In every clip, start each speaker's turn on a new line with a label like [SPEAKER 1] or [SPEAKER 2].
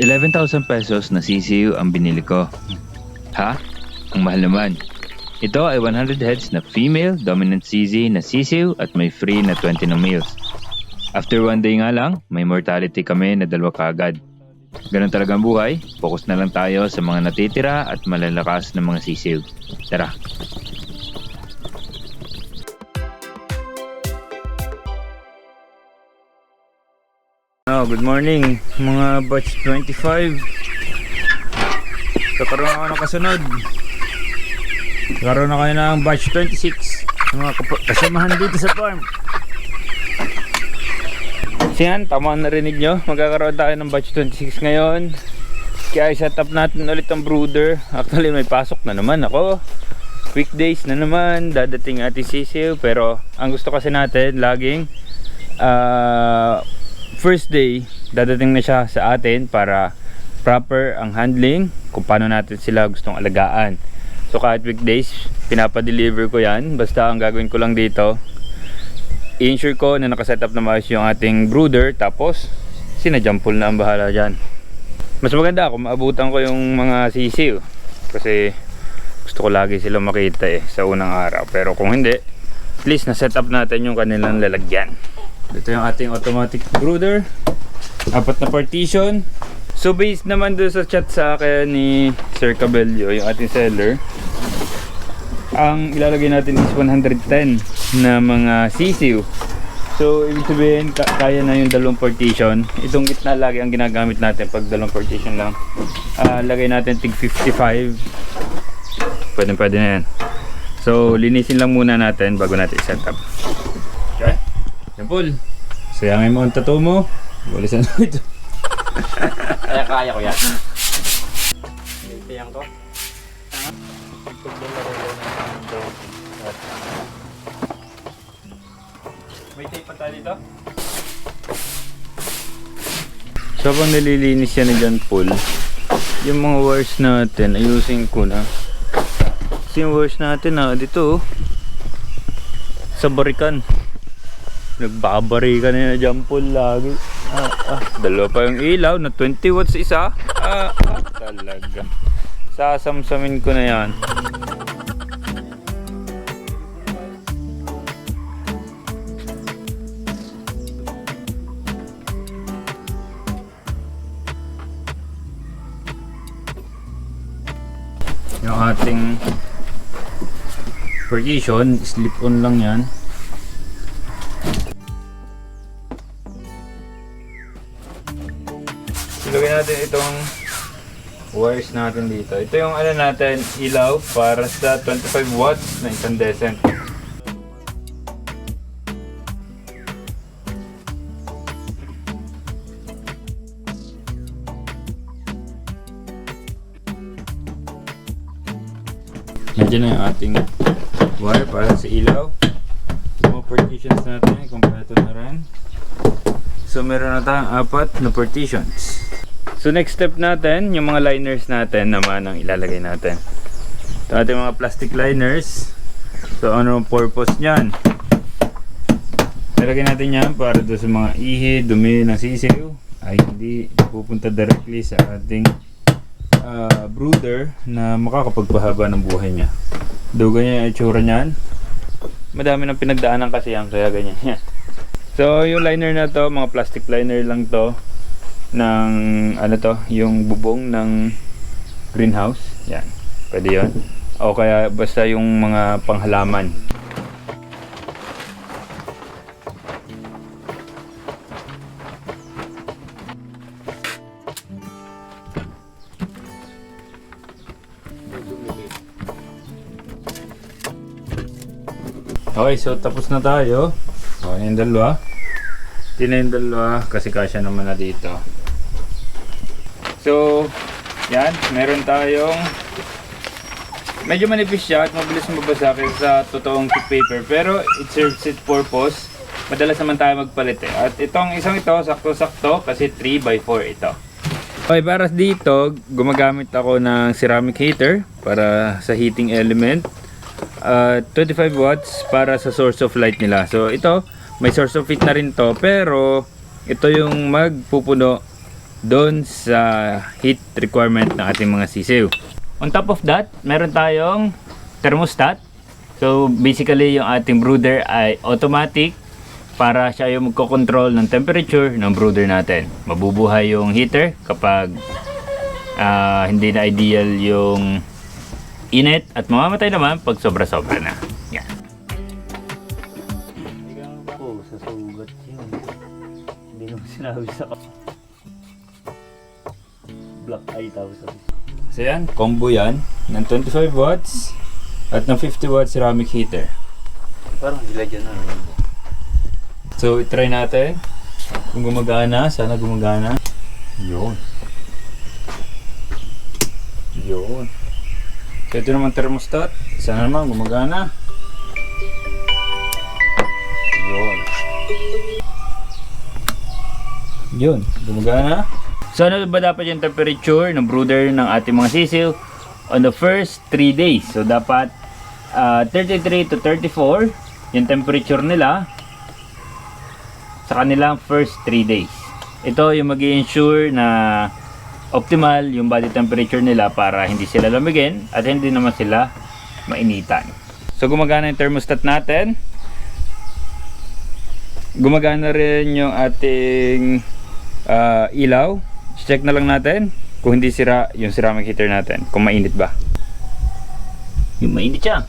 [SPEAKER 1] 11,000 pesos na CCU ang binili ko. Ha? Ang mahal naman. Ito ay 100 heads na female dominant CZ na sisiw at may free na 20 na males. After one day nga lang, may mortality kami na dalawa kaagad. Ganun talaga ang buhay, focus na lang tayo sa mga natitira at malalakas na mga sisiw. Tara. Good morning mga batch 25 Kakaroon ako ng kasunod. Kakaroon ako ng batch 26 Mga kasamahan dito sa farm. So yan, tama narinig nyo. Magkakaroon tayo ng batch 26 ngayon. Kaya set up natin ulit ang brooder. Actually may pasok na naman ako. Weekdays na naman. Dadating ating sisiw Pero ang gusto kasi natin laging ah first day, dadating na siya sa atin para proper ang handling kung paano natin sila gustong alagaan. So kahit weekdays, pinapadeliver ko yan. Basta ang gagawin ko lang dito, i-ensure ko na nakaset up na maayos yung ating brooder. Tapos, sinajumpol na ang bahala dyan. Mas maganda kung maabutan ko yung mga sisiw. Kasi gusto ko lagi sila makita eh sa unang araw. Pero kung hindi, at least na-set up natin yung kanilang lalagyan. Ito yung ating automatic brooder. Apat na partition. So based naman doon sa chat sa akin ni Sir Cabello, yung ating seller, ang ilalagay natin is 110 na mga sisiw. So ibig sabihin, ka- kaya na yung dalawang partition. Itong gitna lagi ang ginagamit natin pag dalawang partition lang. Ah, lagay natin tig 55. Pwede pwede na yan. So linisin lang muna natin bago natin i-set up. Yan Paul. Sayangin mo ang tattoo mo. Walisan mo ito.
[SPEAKER 2] Kaya kaya ko yan. Tintiyan ko.
[SPEAKER 1] May tape pa tayo dito? So habang nililinis yan ni John Paul, yung mga wires natin, ayusin ko na. Kasi yung wires natin na dito oh, sa barikan. Nagbabarikan na John Paul lagi. Ah, ah, dalawa pa yung ilaw na 20 watts isa. Ah, ah talaga. Sasamsamin ko na yan. yung ating partition slip on lang yan ilagay natin itong wires natin dito ito yung ano natin ilaw para sa 25 watts na incandescent Nandiyan na yung ating wire para sa ilaw. Yung mga partitions natin, kompleto na rin. So meron na tayong apat na partitions. So next step natin, yung mga liners natin naman ang ilalagay natin. Ito ating mga plastic liners. So ano ang purpose niyan? Nilagay natin yan para doon sa mga ihi, dumi ng sisiw ay hindi pupunta directly sa ating ah, brooder na makakapagpahaba ng buhay niya. Do ganyan yung itsura niyan. Madami ng pinagdaanan kasi yan, kaya ganyan yan. So, yung liner na to, mga plastic liner lang to ng ano to, yung bubong ng greenhouse. Yan. Pwede yon O kaya basta yung mga panghalaman. Okay, so tapos na tayo. Okay, yung dalawa. Hindi na yung dalawa kasi kasya naman na dito. So, yan. Meron tayong medyo manipis siya at mabilis mabasa sa totoong paper. Pero it serves its purpose. Madalas naman tayo magpalit eh. At itong isang ito, sakto-sakto kasi 3x4 ito. Okay, para dito, gumagamit ako ng ceramic heater para sa heating element. Uh, 25 watts para sa source of light nila. So ito, may source of heat na rin to, pero ito yung magpupuno doon sa heat requirement ng ating mga sisiw. On top of that, meron tayong thermostat. So basically yung ating brooder ay automatic para siya yung magkocontrol ng temperature ng brooder natin. Mabubuhay yung heater kapag ah, hindi na ideal yung init at mamamatay naman pag sobra-sobra na. Yan.
[SPEAKER 2] Oo, sa sugat yun. Hindi mo sinabi sa Black eye tawag sa
[SPEAKER 1] So yan, combo yan ng 25 watts at ng 50 watts ceramic heater.
[SPEAKER 2] Parang sila dyan na.
[SPEAKER 1] So, try natin. Kung gumagana, sana gumagana. Yun. Yun. So, ito naman thermostat. Sana naman gumagana. Yun. Yun. Gumagana. So, ano ba dapat yung temperature ng brooder ng ating mga sisiw on the first 3 days? So, dapat ah, 33 to 34 yung temperature nila sa kanilang first 3 days. Ito yung mag ensure na optimal yung body temperature nila para hindi sila lamigin at hindi naman sila mainitan. So gumagana yung thermostat natin. Gumagana rin yung ating ah, ilaw. Check na lang natin kung hindi sira yung ceramic heater natin. Kung mainit ba. Yung mainit siya.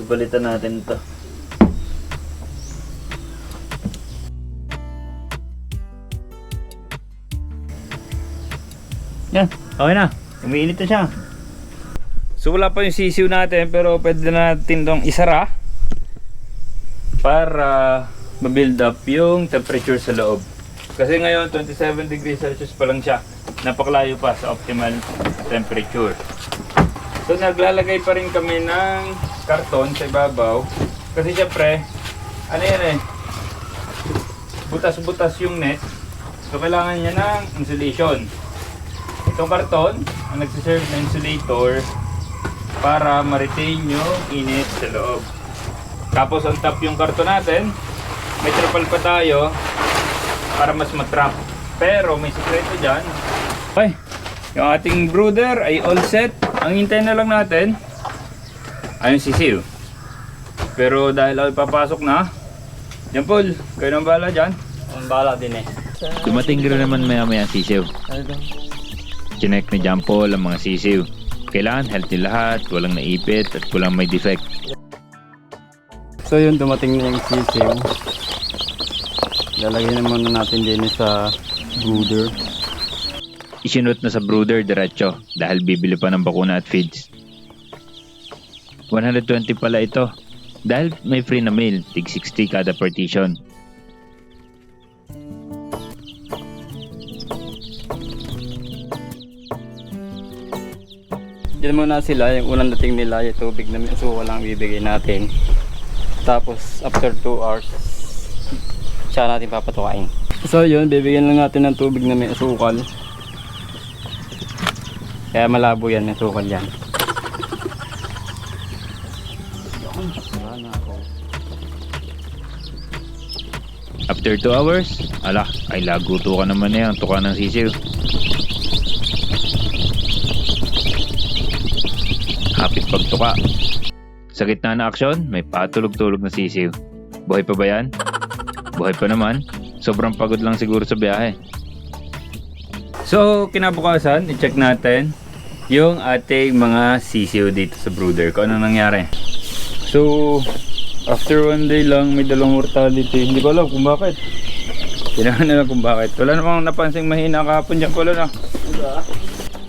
[SPEAKER 2] Ibalitan natin ito.
[SPEAKER 1] Yan, okay na. Umiinit na siya. So wala pa yung sisiw natin pero pwede na natin tong isara para ma-build up yung temperature sa loob. Kasi ngayon 27 degrees Celsius pa lang siya. Napakalayo pa sa optimal temperature. So naglalagay pa rin kami ng karton sa ibabaw. Kasi syempre, ano yan eh, butas-butas yung net. So kailangan niya ng insulation. Itong karton, ang nagsiserve na insulator para ma-retain yung init sa loob. Tapos on top yung karton natin, may trapal pa tayo para mas matrap. Pero may sekreto dyan. Okay, yung ating brooder ay all set. Ang hintay na lang natin ay yung sisiw. Pero dahil ako papasok na, yan Paul, kayo nang bahala dyan.
[SPEAKER 2] Ang bala din eh.
[SPEAKER 1] Dumating rin naman maya maya sisiw. Chinek ni John Paul ang mga sisiw. Kailangan healthy lahat, walang naipit at walang may defect.
[SPEAKER 3] So yun, dumating na yung sisiw. Lalagay naman natin din sa brooder.
[SPEAKER 1] Isinot na sa brooder diretso dahil bibili pa ng bakuna at feeds. 120 pala ito dahil may free na meal, tig 60 kada partition.
[SPEAKER 3] Diyan muna sila, yung unang dating nila, yung tubig na may suka lang bibigay natin. Tapos after 2 hours, tsaka natin papatukain. So yun, bibigyan lang natin ng tubig na may asukal. Kaya malabo yan, may asukal yan.
[SPEAKER 1] After 2 hours, ala, ay laguto ka naman na yan, tuka ng sisiw. Hapit pagtuka. Sa gitna ng aksyon, may patulog-tulog na sisiw. Buhay pa ba yan? Buhay pa naman. Sobrang pagod lang siguro sa biyahe. So, kinabukasan, i-check natin yung ating mga sisiw dito sa brooder. Kung ano nangyari. So, after one day lang, may dalawang mortality. Hindi ko alam kung bakit. Kailangan na lang kung bakit. Wala namang napansing mahina kahapon dyan pala na.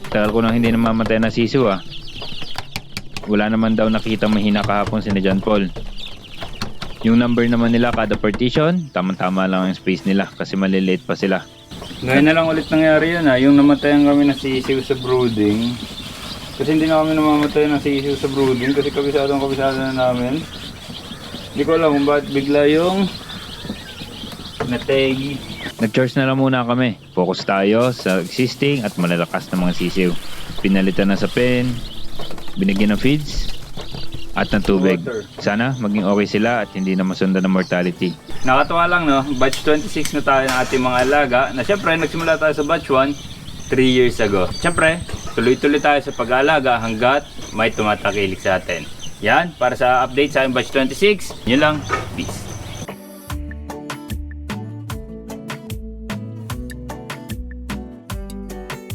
[SPEAKER 1] Tagal ko nang hindi namamatay na sisiw ah. Wala naman daw nakita mahina kahapon si John Paul. Yung number naman nila kada partition, tamang-tama lang ang space nila kasi malilate pa sila. Ngayon na lang ulit nangyari yun ha, yung namatayan kami ng sisiw sa brooding. Kasi hindi na kami namamatay ng sisiw sa brooding kasi kabisado ang kabisado na namin. Hindi ko alam kung bakit bigla yung nategi. Nag-charge na lang muna kami. Focus tayo sa existing at malalakas na mga sisiw. Pinalitan na sa pen, binigyan ng feeds, at ng tubig. Sana maging okay sila at hindi na masundan ng mortality. Nakatuwa lang no, batch 26 na tayo ng ating mga alaga na syempre nagsimula tayo sa batch 1 3 years ago. Syempre, tuloy-tuloy tayo sa pag-aalaga hanggat may tumatakilik sa atin. Yan, para sa update sa batch 26, yun lang. Peace.